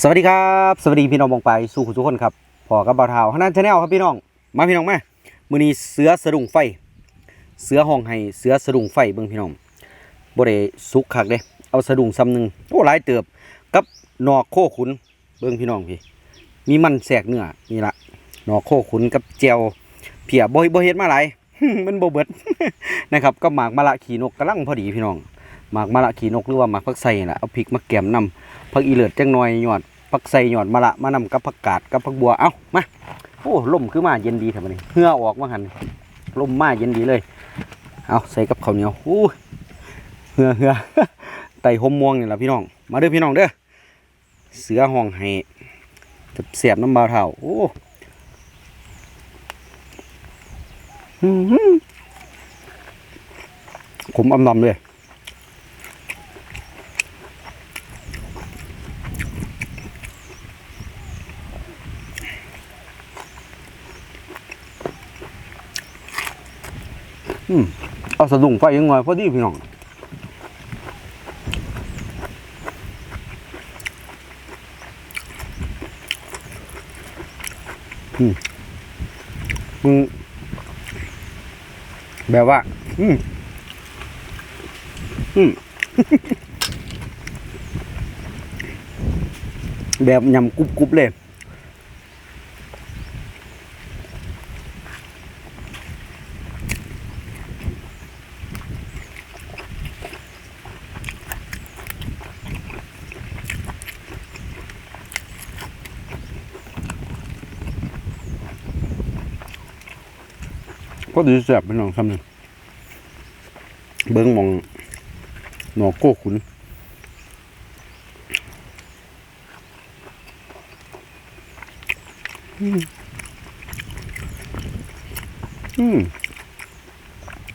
สวัสดีครับ สวัสดีพี่น้องบองไปสู่ทุกคนครับพอกับบาวเทาฮันนันชาแนลครับพี่น้อง มาพี่น้องมามือนี้เสือสะดุ้งไฟ เสือห้องให้เสือสะดุ้งไฟเบิ่งพี่น้องบ่ได้สุกคักเด้เอาสะดุ้งซ้ำหนึ่งโอ้หลายเติบกับหนอกโคขุนเบิ่งพี่น้องพี่ มีมันแสกเนื้อนี่ละหนอกโคขุนกับแจวเพียบ่บ่เฮ็ดมาหลายมันบ่เบิดนะครับก็หมากมะละขี่นกกำลังพอดีพี่น้อง หมากมะละขี่นกหรือว่าหมากผักไส่น่ะเอาพริกมาแกมนํผักอีเลือดจังหน่อยหยอดผักใส่หยอดมะละมานำกับผักกาดกับผักบัวเอ้ามาโอ้ลมคือมาเย็นดีแถวนี้เหือออกมาหันลมมาเย็นดีเลย เอาใส่กับข้าวเหนียวอู้เหือเหือไต่หมม่วงนี่แหละพี่น้อง มาเด้อพี่น้องเด้อเสือห้องให้เสียบน้ำบาเท่าโอ้อื้อหือขมอำลำเลย อืมเอาสะดุ้งไฟยังไงพอดีพี่น้องอืมมึงแบบว่า อืมอืมแบบยำกรุบกรุบๆเลย ก็ดีแซ่บพี่น้องคำหนึ่งเบิ้งมองหนอโก้ขุนอืมอืม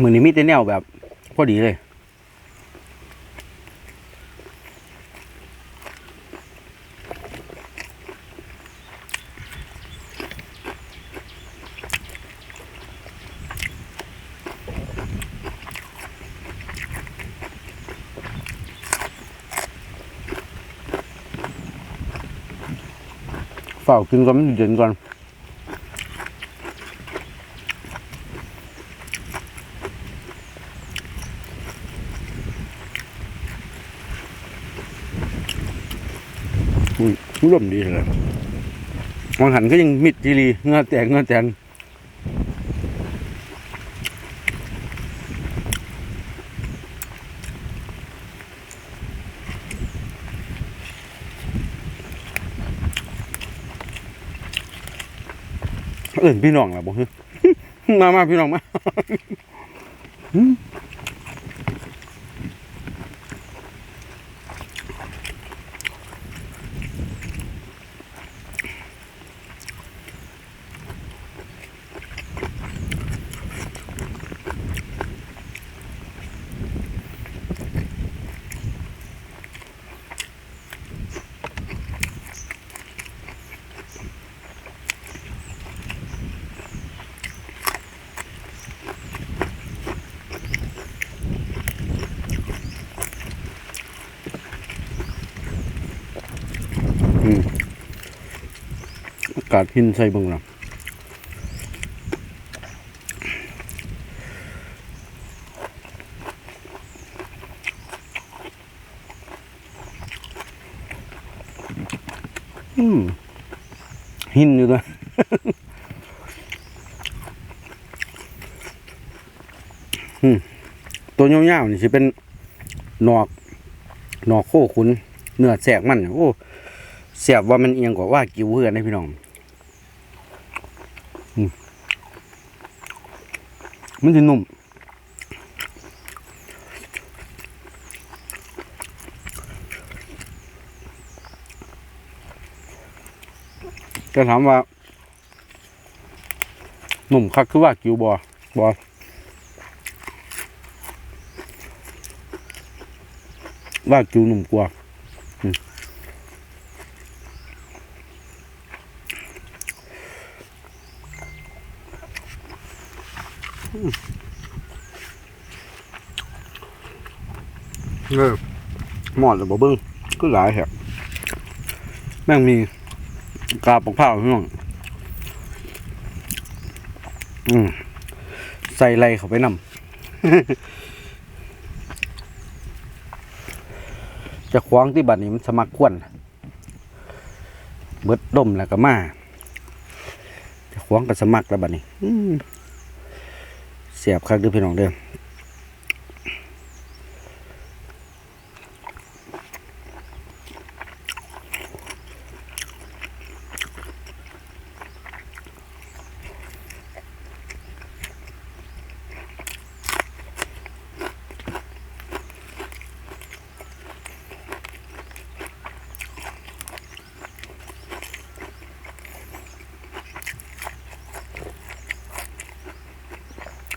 มือนี้มีแต่แนวแบบ พอดีเลย ฝ้ากินก่อนมันเย็นก่อนอุ้ยร่มดีเลยมองหันก็ยังมิดจีรีเงาแตกเงาแตน อื่นพี่น้องล่ะบ่ฮึมามาพี่น้องมา อากาศหินใส่บังละอืมหินอยู่ด้วยอืมตัวยาวๆนี่สิเป็นหนอก หนอกโคขุน เนื้อแสกมัน โอ้ เสียบว่ามันเอียงกว่าว่ากิ้วเพื่อนนะพี่น้องมันจะนุ่มจะถามว่านุ่มคักคือว่ากิ้วบอบอว่ากิ้วนุ่มกว่า เออหมอดหรือบ่เบิ้งก็หลายแฮะแม่งมีกาบของข้าวพี่น้องอืมใส่ไรเข้าไปนำจะคว้างที่บัดนี้มันสมัครควนเบิดดมแล้วก็มาจะคว้างกับสมัครแล้วบัดนี้อืม เสียบคักด้วยพี่น้องเด้อ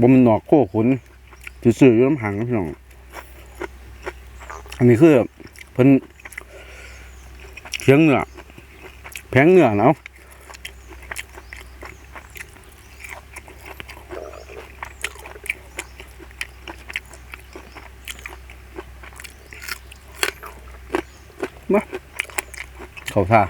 บ่มันหนอกโคขุนซื่อๆอยู่น้ำหังพี่น้อง อันนี้คือเพิ่นเคียงเนื้อแพงเนื้อเนาะมาเข้าท่า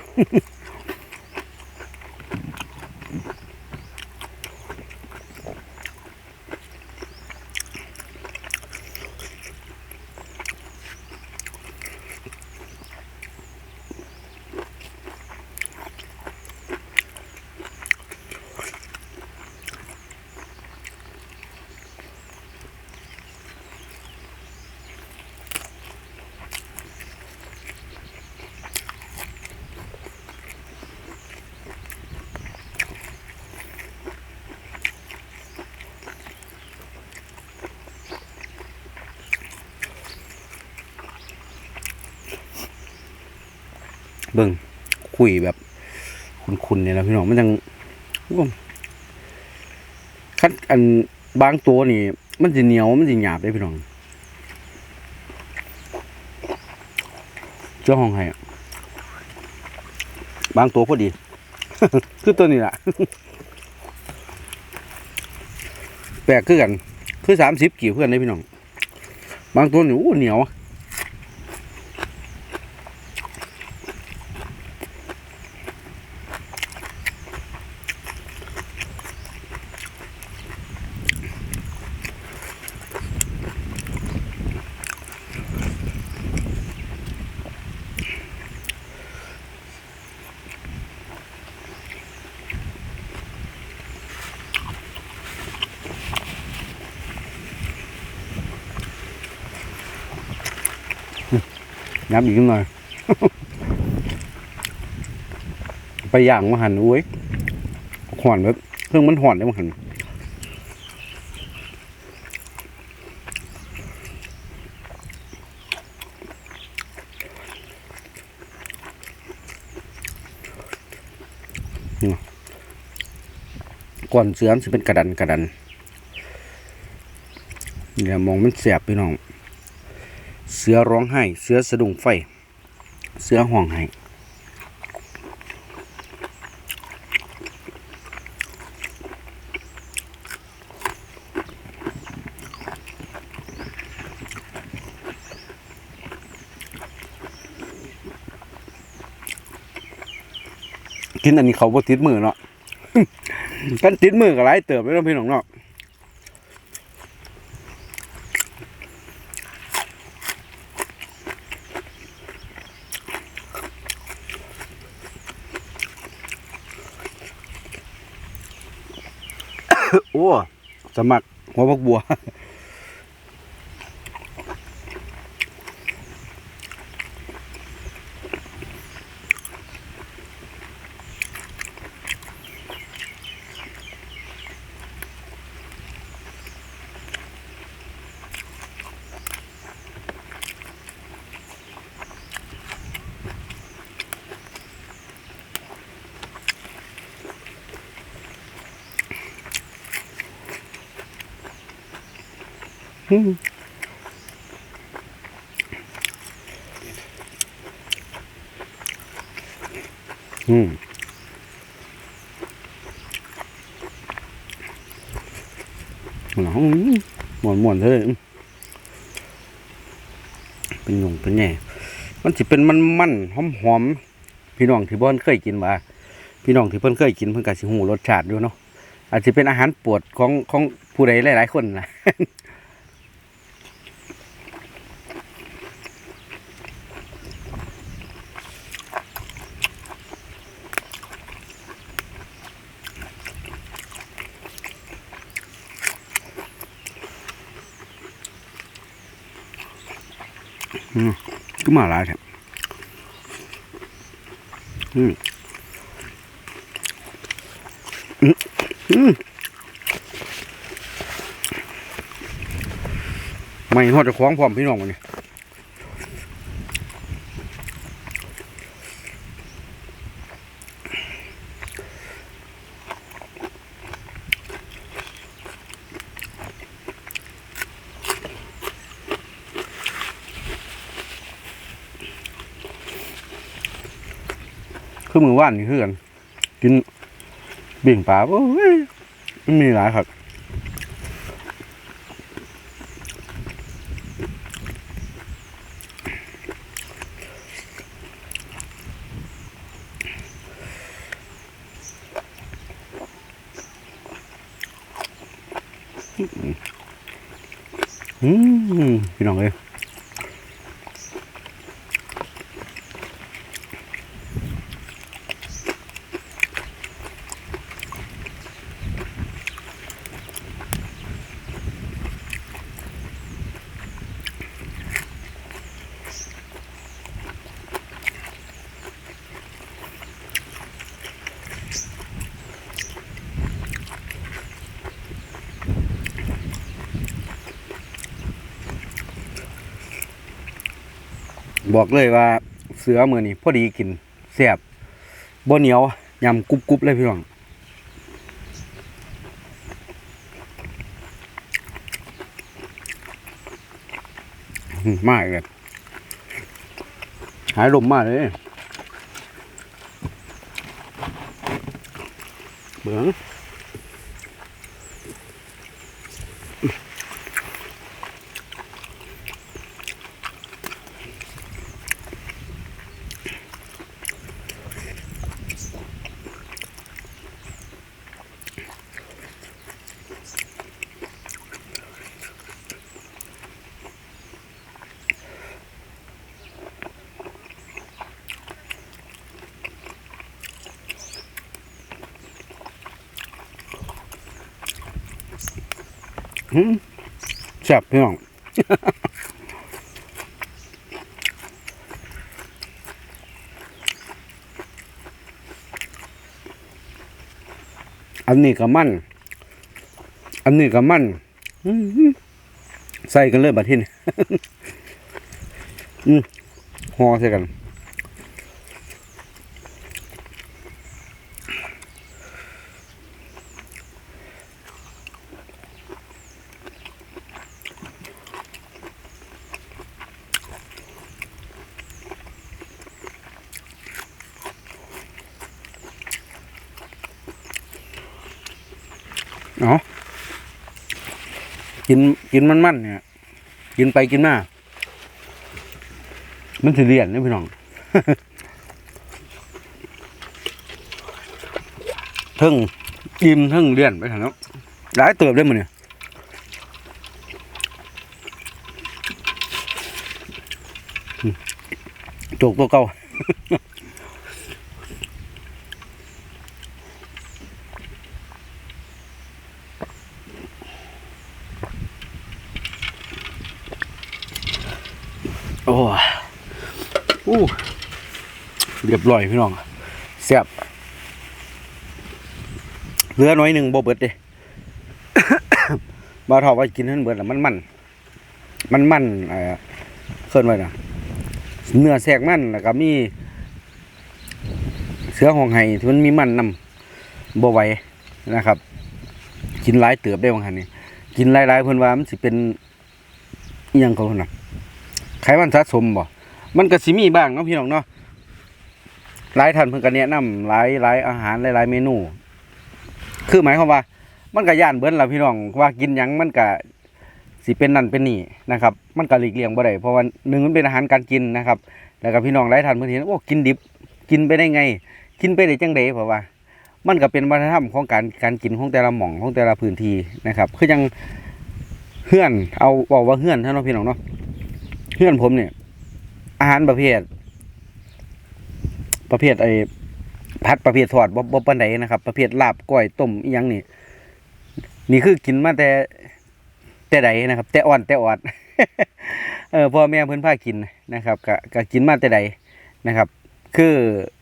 เบิ่งคุยแบบคุณๆเนี่ยนะพี่น้องมันยังคัดอันบางตัวนี่ มันจะเหนียวมันจะหยาบได้พี่น้องเจ้าห้องให้บางตัวพอดี คือตัวนี้แหละแปลกคือกัน คือสามสิบกี่เพื่อนได้พี่น้อง บางตัวนี่อู้เหนียว ยับอีกหน่อย ไปย่างมาหันอุ้ยหอนแบบเครื่องมันหอนได้มาหันนี่ก่อนเสือมันจะเป็นกระดันกระดันเนี่ยมองมันแสบพี่น้อง เสือร้องไห้ เสือสะดุ้งไฟ เสือห่วงไห้กินอันนี้เขาบ่ติดมือเนาะกันติดมือกับไรเติบไม่ต้องพี่น้องเนาะ โอ้สมัครหัวพักบัว อืมอืมหนาวหมวนหมวนๆเลยเป็นหนุ่มเป็นแง่มันจะเป็นมันมันหอมหอมๆพี่น้องที่บ่เพิ่นเคยกินว่าพี่น้องที่เพิ่นเคยกินเพิ่นก็สิฮู้รสชาติอยู่เนาะอาจจะเป็นอาหารปรดของของผู้ใดหลายๆคนนะ อืม ก็มาหลายแถบอืมอืมอืมไม่ทอดจะคล้องพร้อมพี่น้องวันนี้ ว่านนี่คือกัน กินบิ่งปลาโอ้ยมันมีหลายครับ บอกเลยว่าเสือมือนี่พอดีกินแซ่บบ่เหนียวยำกรุบกรุบเลยพี่น้องมมากเลยหายลมมากเลยเบื้อง แซ่บพี่น้องอันนี้ก็มัน อันนี้ก็มันใส่กันเลยบัดทีนี้ห่อใส่กัน กินกินมันมันเนี่ย กินไปกินมา มันสิเลียนนี่พี่น้องทึ่งอิ่มทึ่งเลียนไปทางนั้นหลายเติบได้มั้เนี่ยโจกตัวเก่า อู้เรียบร้อยพี่น้องแซ่บเหลือน้อยหนึ่งบ่เบิดเด้บ่าทอว่ากินให้มันเบิดแล้วมันมันมันมันเอ่อเคลื่อนไว้นะเนื้อแทรกมันแล้วก็มีเสือหองไห้ที่มันมีมันนำบ่ไหวนะครับ กินหลายเติบได้บางหันนี่กินหลายๆเพิ่นว่ามันสิเป็นอยังเขาเพิ่นน่ะไขมันสะสมบ่ มันก็สิมีบ้างเนาะพี่น้องเนาะหลายท่านเพิ่นก็แนะนำหลายหลายอาหารหลายๆเมนู คือหมายความว่า มันก็ย่านเบิ้นล่ะพี่น้องว่ากินหยังมันก็สิเป็นนั่นเป็นนี่นะครับ มันก็หลีกเลี่ยงบ่ได้เพราะว่าหนึ่งมันเป็นอาหารการกินนะครับ แล้วก็พี่น้องหลายท่านเพิ่นเห็นโอ้กินดิบกินไปได้ไง กินไปได้จังไดเพราะว่า มันก็เป็นวัฒนธรรมของการการกินของแต่ละหม่องของแต่ละพื้นที่นะครับคือยังเฮื่อนเอาบอกว่าเฮื่อนท่านพี่น้องเนาะเฮื่อนผมเนี่ย อาหารประเภท ประเภทไอ้พัดประเภททอดบ่บ่ปานใดนะครับ ประเภทลาบก้อยต้มอีหยังนี่ นี่คือกินมาแต่ แต่ใดนะครับ แต่อ่อนแต่อ่อนเออพ่อแม่เพิ่นพากินนะครับก็ก็กินมาแต่ใดนะครับ คือ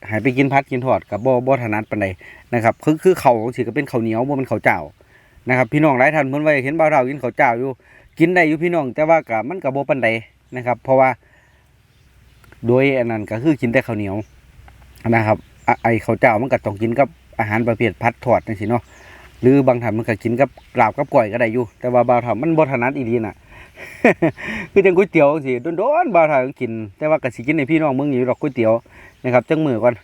หายไปกินพัดกินทอดกับบ่บ่ถนัดปานใดนะครับ คือคือเขาสิก็เป็นข้าวเหนียวบ่เป็นข้าวเจ้านะครับพี่น้องหลายท่านเพิ่นว่าเห็นบ่าวเฒ่ากินข้าวเจ้าอยู่ กินได้อยู่พี่น้องแต่ว่าก็มันก็บ่ปานใดนะครับ เพราะว่า โดยอันนั้นก็คือกินแต่ข้าวเหนียวนะครับไอข้าวเจ้ามันก็ต้องกินกับอาหารประเภทพัดทอดจังซี่เนาะหรือบางท่านมันก็กินกับลาบกับก้อยก็ได้อยู่ แต่ว่าบาวเฒ่ามันบ่ถนัดอีหลีน่ะคือจังก๋วยเตี๋ยวสิโดนๆบาวเฒ่ากิน แต่ว่าก็สิกินให้พี่น้องเมืองอยู่ดอกก๋วยเตี๋ยวนะครับจังมือก่อน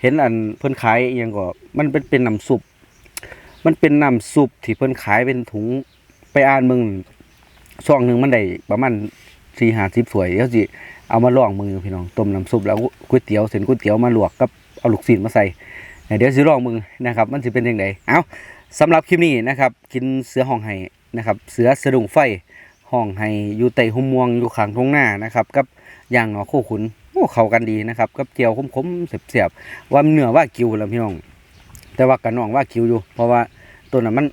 เห็นอันเพิ่นขายอีหยังก็มันเป็นเป็นน้ำซุปมันเป็นน้ำซุปที่เพิ่นขายเป็นถุงไปอ่านมึงช่องหนึ่งมันได้ประมาณ4 50ถ้วยเดี๋ยวสิ เอามาลองมือพี่น้องต้มน้ำซุปแล้วก๋วยเตี๋ยวเส้นก๋วยเตี๋ยวมาลวกกับเอาลูกศิษย์มาใส่เดี๋ยวสิลองมือนะครับมันสิเป็นยังไงเอาสำหรับคลิปนี้นะครับ กินเสือห้องไห้นะครับ เสือสะดุ้งไฟห้องไห้อยู่ใต้หุ่มม่วงอยู่ขางทุ่งนานะครับกับย่างหนอโคขุนโอ้เข้ากันดีนะครับกับเจียวคมๆเสียบๆว่าเนื้อว่ากิวแล้วพี่น้อง แต่ว่ากันน้องว่ากิวอยู่ เพราะว่าตัวนั้นมัน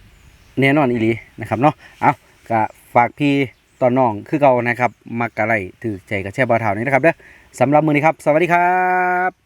แน่นอนอีหลีนะครับเนาะเอาก็ฝากพี่ ตอนน้องคือเก่านะครับมักกะไรถือใจกับแช่บาวเท่านี้นะครับเด้อสำหรับมือนี้ครับ สวัสดีครับ